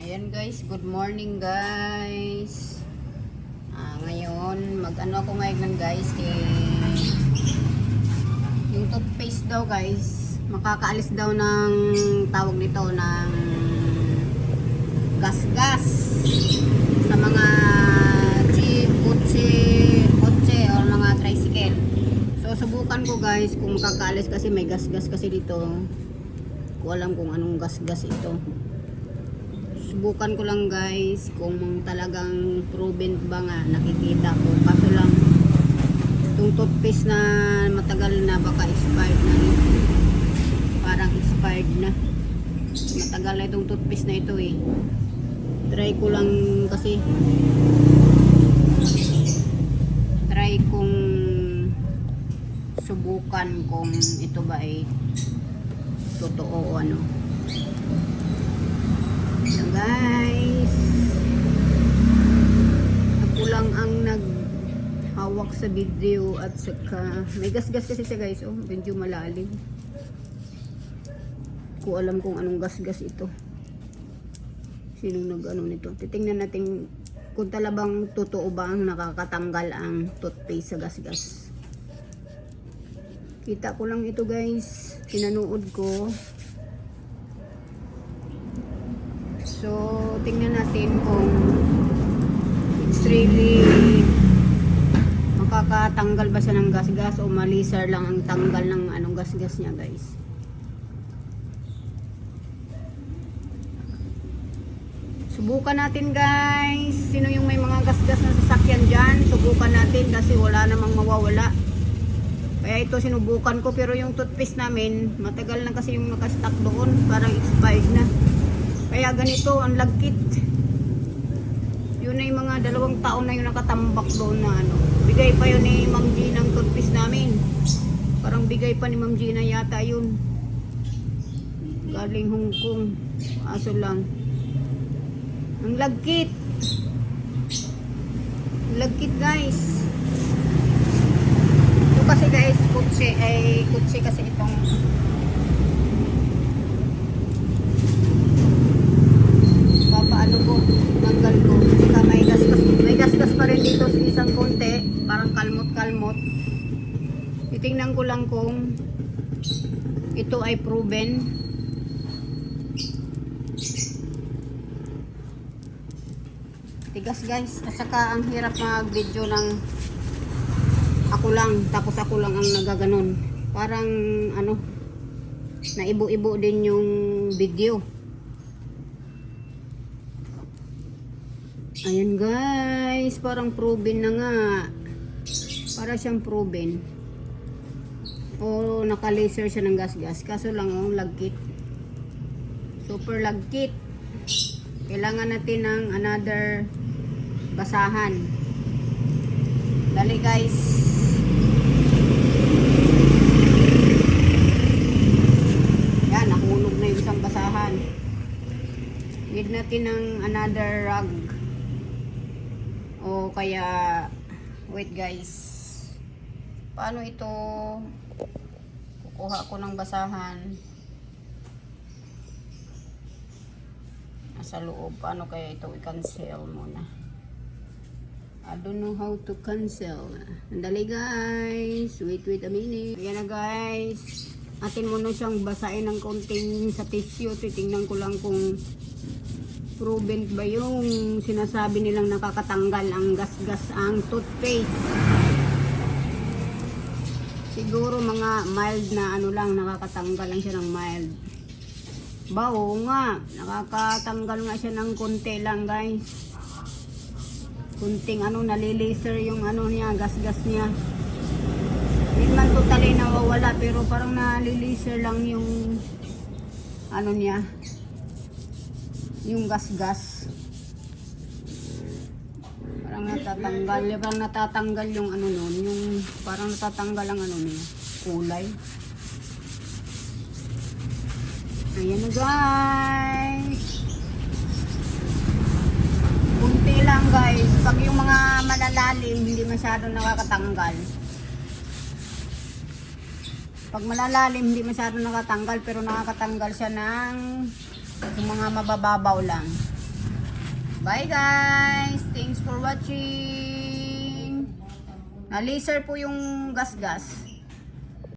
Ayan guys, good morning guys. Ah, ngayon, mag-ano ako ngayon guys, eh, yung toothpaste daw guys, makakaalis daw ng tawag nito ng gas-gas sa mga jeep, kotse, kotse or mga tricycle. So subukan ko guys kung makakaalis kasi may gas-gas kasi dito. Ko alam kung anong gas-gas ito subukan ko lang guys kung talagang proven ba nga nakikita ko. Kaso lang itong toothpaste na matagal na baka expired na rin parang expired na. Matagal na itong toothpaste na ito eh. Try ko lang kasi. Try kong subukan kung ito ba ay totoo o ano So guys, ako lang ang naghawak sa video at saka may gas-gas kasi siya guys, oh, medyo malalim. Ko alam kung anong gas-gas ito. Sinong nag-ano nito? Titingnan natin kung talabang totoo ba ang nakakatanggal ang toothpaste sa gas-gas. Kita ko lang ito guys. Pinanood ko. So, tingnan natin kung it's really makakatanggal ba siya ng gas-gas o malisar lang ang tanggal ng anong gas-gas niya guys. Subukan natin guys. Sino yung may mga gas-gas na sasakyan dyan? Subukan natin kasi wala namang mawawala. Kaya ito sinubukan ko pero yung toothpaste namin matagal na kasi yung nakastock doon. Parang expired na. Kaya ganito ang lagkit. Yun na yung mga dalawang taon na yung nakatambak doon na ano. Bigay pa yun ni Ma'am G ng toothpaste namin. Parang bigay pa ni Ma'am G na yata yun. Galing Hong Kong. Aso lang. Ang lagkit. Ang lagkit guys. Ito kasi guys, kutsi ay kutsi kasi itong papaano ko, tanggal ko. Saka may gasgas, may gasgas pa rin dito sa isang konti, parang kalmot-kalmot. Titingnan ko lang kung ito ay proven. Tigas guys, at saka ang hirap mag-video ng ako lang, tapos ako lang ang nagaganon. Parang ano, naibo-ibo din yung video. Ayan guys, parang proven na nga. Para siyang proven. O naka-laser siya ng gas-gas. Kaso lang ang lagkit. Super lagkit. Kailangan natin ng another basahan. Dali guys. Yan, nahulog na yung isang basahan. Need natin ng another rug. Kaya, wait guys. Paano ito? Kukuha ko ng basahan. Nasa loob. Paano kaya ito i-cancel muna? I don't know how to cancel. Andali guys. Wait, wait a minute. Ayan na guys. Atin muna siyang basahin ng konting sa tissue. Titingnan ko lang kung proven ba yung sinasabi nilang nakakatanggal ang gas-gas ang toothpaste. Siguro mga mild na ano lang, nakakatanggal lang siya ng mild. Ba, oo nga, nakakatanggal nga siya ng konti lang guys. Kunting ano, nalilaser yung ano niya, gas-gas niya. Hindi man totally nawawala, pero parang nalilaser lang yung ano niya, yung gas-gas. Parang natatanggal, parang natatanggal yung ano nun, yung parang natatanggal ang ano niya, kulay. Ayan na guys. Kunti lang guys. Pag yung mga malalalim, hindi masyado nakakatanggal. Pag malalalim, hindi masyado nakatanggal pero nakakatanggal siya ng yung mga mabababaw lang. Bye guys! Thanks for watching! Na-laser po yung gas-gas.